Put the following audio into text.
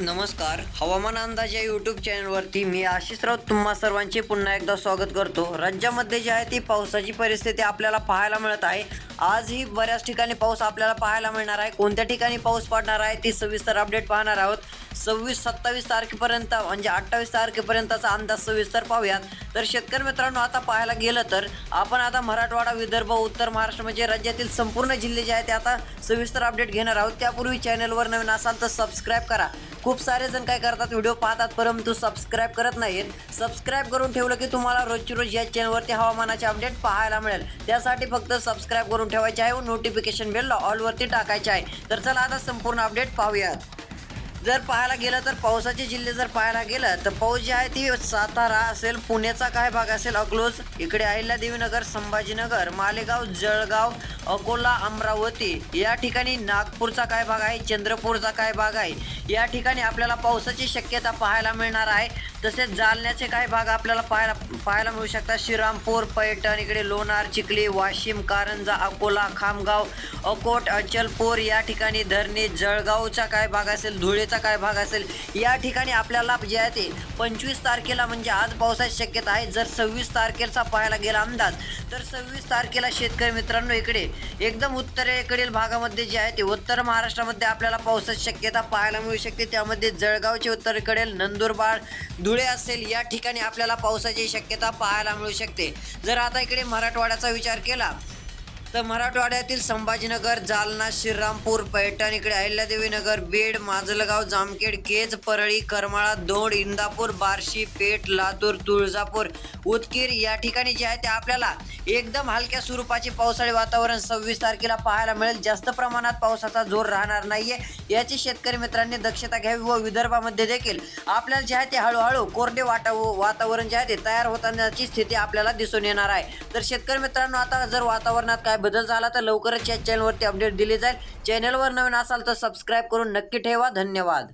नमस्कार. हवामान अंदाज या यूट्यूब चॅनलवरती मी आशिष राऊत तुम्हा सर्वांचे पुन्हा एकदा स्वागत करतो. राज्यामध्ये जी आहे ती पावसाची परिस्थिती आपल्याला पाहायला मिळत आहे. आजही बऱ्याच ठिकाणी पाऊस आपल्याला पाहायला मिळणार आहे. कोणत्या ठिकाणी पाऊस पडणार आहे ती सविस्तर अपडेट पाहणार आहोत. सव्वीस सत्तावीस तारखेपर्यंत म्हणजे अठ्ठावीस तारखेपर्यंतचा अंदाज सविस्तर पाहूयात. तर शेतकरी मित्रांनो आता पाहायला गेलं तर आपण आता मराठवाडा विदर्भ उत्तर महाराष्ट्र म्हणजे राज्यातील संपूर्ण जिल्हे जे आहेत ते आता सविस्तर अपडेट घेणार आहोत. त्यापूर्वी चॅनलवर नवीन असाल तर सबस्क्राईब करा. खूप सारे जण काय करतात व्हिडिओ पाहतात परंतु सबस्क्राईब करत नाहीत. सबस्क्राईब करून ठेवलं की तुम्हाला रोजची रोज या चॅनलवरती हवामानाचे अपडेट पाहायला मिळेल. त्यासाठी फक्त सबस्क्राईब करून ठेवायचे आहे व नोटिफिकेशन बेल ऑलवरती टाकायचे आहे. तर चला आता संपूर्ण अपडेट पाहूयात. जर पाहायला गेलं तर पावसाचे जिल्हे जर पाहायला गेलं तर पाऊस जी आहे ती सातारा असेल पुण्याचा काय भाग असेल अकलोज इकडे अहिल्यादेवीनगर संभाजीनगर मालेगाव जळगाव अकोला अमरावती या ठिकाणी नागपूरचा काय भाग आहे चंद्रपूरचा काय भाग आहे? या ठिकाणी आपल्याला पावसाची शक्यता पाहायला मिळणार आहे. तसेच जालन्याचे काही भाग आपल्याला पाहायला पाहायला मिळू शकतात? श्रीरामपूर पैठण इकडे लोणार चिखली वाशिम कारंजा अकोला खामगाव अकोट अचलपूर या ठिकाणी धरणे जळगावचा काय भाग असेल धुळेचा काय भाग असेल या ठिकाणी आपल्याला जे आहे ते पंचवीस तारखेला म्हणजे आज पावसाची शक्यता आहे. जर सव्वीस तारखेचा पाहायला गेला अंदाज तर सव्वीस तारखेला शेतकरी मित्रांनो इकडे एकदम उत्तरेकडील भागामध्ये जे आहे ते उत्तर महाराष्ट्रामध्ये आपल्याला पावसाची शक्यता पाहायला मिळू शकते. त्यामध्ये जळगावचे उत्तरेकडील नंदुरबार धुळे असेल या ठिकाणी आपल्याला पावसाची शक्यता पाहायला मिळू शकते. जर आता इकडे मराठवाड्याचा विचार केला तर मराठवाड्यातील संभाजीनगर जालना श्रीरामपूर पैठण इकडे अहिल्यादेवीनगर बीड माजलगाव जामखेड केज परळी करमाळा दोड इंदापूर बार्शी पेठ लातूर तुळजापूर उदगीर या ठिकाणी जे आहे ते आपल्याला एकदम हलक्या स्वरूपाचे पावसाळी वातावरण सव्वीस तारखेला पाहायला मिळेल. जास्त प्रमाणात पावसाचा जोर राहणार नाहीये. याची शेतकरी मित्रांनी दक्षता घ्यावी व विदर्भामध्ये देखील आपल्याला जे आहे ते हळूहळू कोरडे वाटा वातावरण जे आहे ते तयार होतानाची स्थिती आपल्याला दिसून येणार आहे. तर शेतकरी मित्रांनो आता जर वातावरणात काय बदल झाला तर लवकरच या चॅनलवरती अपडेट दिली जाईल. चॅनलवर नवीन असाल तर सबस्क्राईब करून नक्की ठेवा. धन्यवाद.